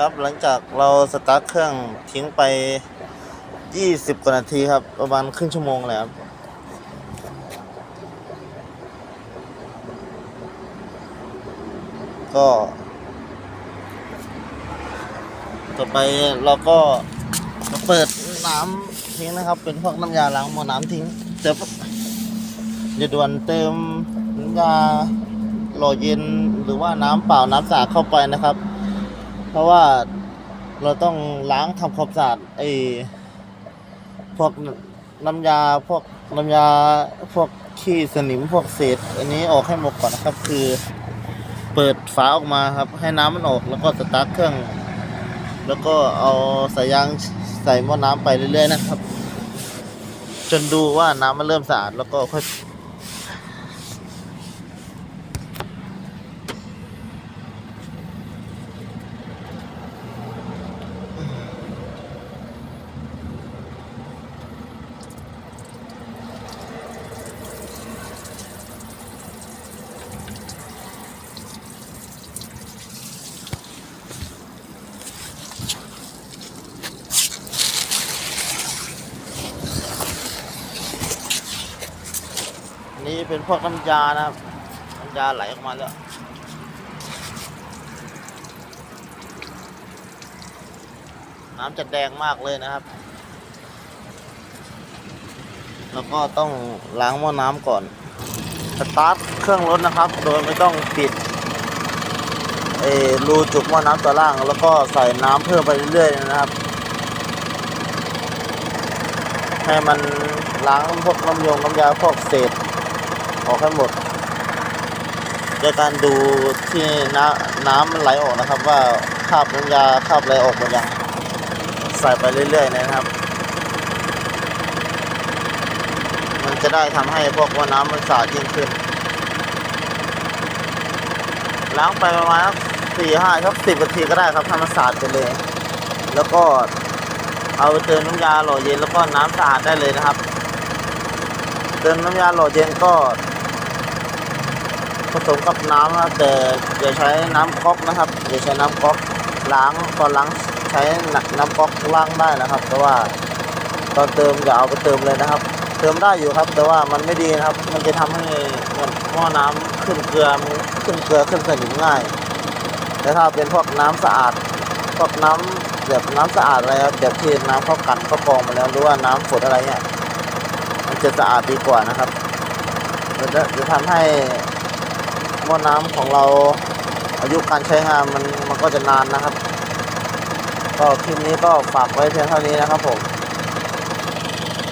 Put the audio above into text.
ครับ หลังจากเราสตาร์ทเครื่องทิ้งไป 20 กว่านาทีครับ ประมาณครึ่งชั่วโมงเลยครับก็ ต่อไปเราก็จะเปิดน้ำทิ้งนะครับ เป็นพวกน้ำยาล้างหม้อน้ำทิ้งเดี๋ยวอย่าด่วนเติมน้ำยาหล่อเย็นหรือว่าน้ำเปล่าน้ำสะอาดเข้าไปนะครับ เพราะว่าเราต้องล้างทำความสะอาดไอ้พวกน้ำยาพวกน้ำยาพวกขี้สนิมพวกเศษ อันนี้ออกให้หมดก่อนนะครับ คือ เปิดฝาออกมาครับ ให้น้ำมันออกแล้วก็สตาร์ทเครื่อง แล้วก็เอาสายยางใส่หม้อน้ำไปเรื่อยๆนะครับ จนดูว่าน้ำมันเริ่มสะอาดแล้วก็ค่อย นี้เป็นพวกน้ำยานะครับน้ำยาไหลออกมาแล้วน้ำจะแดงมากเลยนะครับ แล้วก็ต้องล้างหม้อน้ำก่อน สตาร์ทเครื่องรถนะครับ โดยไม่ต้องปิดรูจุกหม้อน้ำตัวล่าง แล้วก็ใส่น้ำเพิ่มไปเรื่อยๆนะครับ ให้มันล้างพวกน้ำยงน้ำยาพวกเศษ ออกให้หมดโดยการดูที่น้ำน้ำมันไหลออกนะครับ ว่าคาบน้ำยาคาบอะไรออกหมดยังใส่ไปเรื่อยๆนะครับ มันจะได้ทำให้พวกว่าน้ำมันสะอาดยิ่งขึ้นล้างไปประมาณสี่ห้าสักสิบนาทีก็ได้ครับทำมันสะอาดไปเลย แล้วก็เอาไปเติมน้ำยาหล่อเย็นแล้วก็น้ำสะอาดได้เลยนะครับ เติมน้ำยาหล่อเย็นก็ ผสมกับน้ำนะแต่อย่าใช้น้ำก๊อกนะครับอย่าใช้น้ำก๊อกล้างตอนล้างใช้น้ำก๊อกล้างได้นะครับ แต่ว่าตอนเติมอย่าเอาไปเติมเลยนะครับ เติมได้อยู่ครับ แต่ว่ามันไม่ดีนะครับ มันจะทำให้หม้อน้ำขึ้นเกลือขึ้นเกลือขึ้นสนิมง่ายแต่ถ้าเป็นพวกน้ำสะอาดพวกน้ำแบบน้ำสะอาดอะไรครับแบบที่น้ำเข้ากันเข้ากรองมาแล้วหรือว่าน้ำฝนอะไรเนี่ยมันจะสะอาดดีกว่านะครับจะจะทำให้ หม้อน้ำของเราอายุการใช้งานมันมันก็จะนานนะครับ ก็คลิปนี้ก็ฝากไว้เพียงเท่านี้นะครับผม